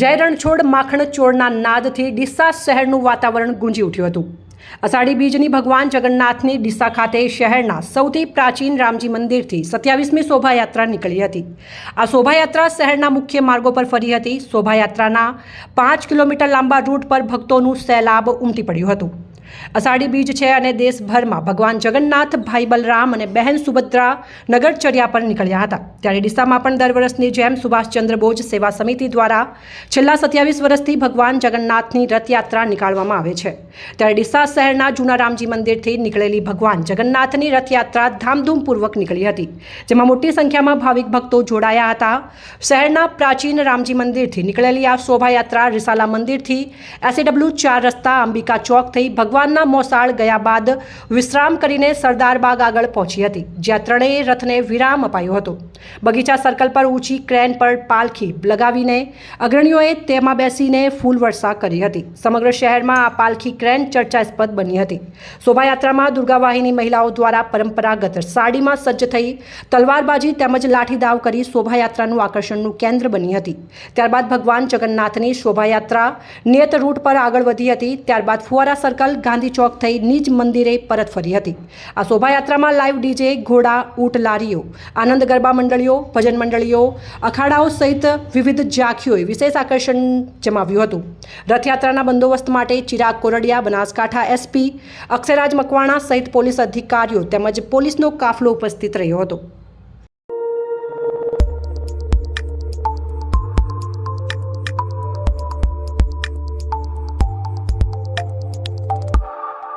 જય રણછોડ માખણ ચોળના નાદથી ડીસા શહેરનું વાતાવરણ ગુંજી ઉઠ્યું હતું. અષાઢી બીજની ભગવાન જગન્નાથની ડીસા ખાતે શહેરના સૌથી પ્રાચીન રામજી મંદિરથી સત્યાવીસમી શોભાયાત્રા નીકળી હતી. આ શોભાયાત્રા શહેરના મુખ્ય માર્ગો પર ફરી હતી. શોભાયાત્રાના પાંચ કિલોમીટર લાંબા રૂટ પર ભક્તોનું સૈલાબ ઉમટી પડ્યું હતું. અષાઢી બીજ છે અને દેશભરમાં ભગવાન જગન્નાથ, ભાઈ બલરામ અને બહેન સુભદ્રા નગરચર્યા પર નીકળ્યા હતા. ત્યારે ડીસામાં પણ દર વર્ષની જેમ સુભાષચંદ્ર બોઝ સેવા સમિતિ દ્વારા છેલ્લા સત્યાવીસ વર્ષથી ભગવાન જગન્નાથની રથયાત્રા નીકાળવામાં આવે છે. ત્યારે ડીસા શહેરના જૂના રામજી મંદિરથી નીકળેલી ભગવાન જગન્નાથની રથયાત્રા ધામધૂમપૂર્વક નીકળી હતી, જેમાં મોટી સંખ્યામાં ભાવિક ભક્તો જોડાયા હતા. શહેરના પ્રાચીન રામજી મંદિરથી નીકળેલી આ શોભાયાત્રા રિસાલા મંદિરથી એસએડબ્લ્યુ ચાર રસ્તા અંબિકા ચોક થઈ ભગવાનના મોસાળ ગયા બાદ વિશ્રામ કરીને સરદાર બાગ આગળ પહોંચી હતી, જ્યાં ત્રણેય રથને વિરામ અપાયો હતો. બગીચા સર્કલ પર ઊંચી ક્રેન પર પાલખી લગાવીને અગ્રણીઓએ તેમાં બેસીને ફૂલ વર્ષા કરી હતી. સમગ્ર શહેરમાં આ પાલખી ક્રેન ચર્ચાસ્પદ બની હતી. શોભાયાત્રામાં દુર્ગાવાહિની મહિલાઓ દ્વારા પરંપરાગત સાડીમાં સજ્જ થઈ તલવારબાજી તેમજ લાઠીદાવ કરી શોભાયાત્રાનું આકર્ષણનું કેન્દ્ર બની હતી. ત્યારબાદ ભગવાન જગન્નાથની શોભાયાત્રા નિયત રૂટ પર આગળ વધી હતી. ત્યારબાદ ફુવારા સર્કલ ગાંધી ચોક થઈ નિજ મંદિરે પરત ફરી હતી. આ શોભાયાત્રામાં લાઈવ ડીજે, ઘોડા, ઊંટ, લારીઓ, આનંદ ગરબા મંડળીઓ, ભજન મંડળીઓ, અખાડાઓ સહિત વિવિધ ઝાંખીઓએ વિશેષ આકર્ષણ જમાવ્યું હતું. રથયાત્રાના બંદોબસ્ત માટે ચિરાગ કોરડિયા, બનાસકાંઠા એસપી, અક્ષયરાજ મકવાણા સહિત પોલીસ અધિકારીઓ તેમજ પોલીસનો કાફલો ઉપસ્થિત રહ્યો હતો.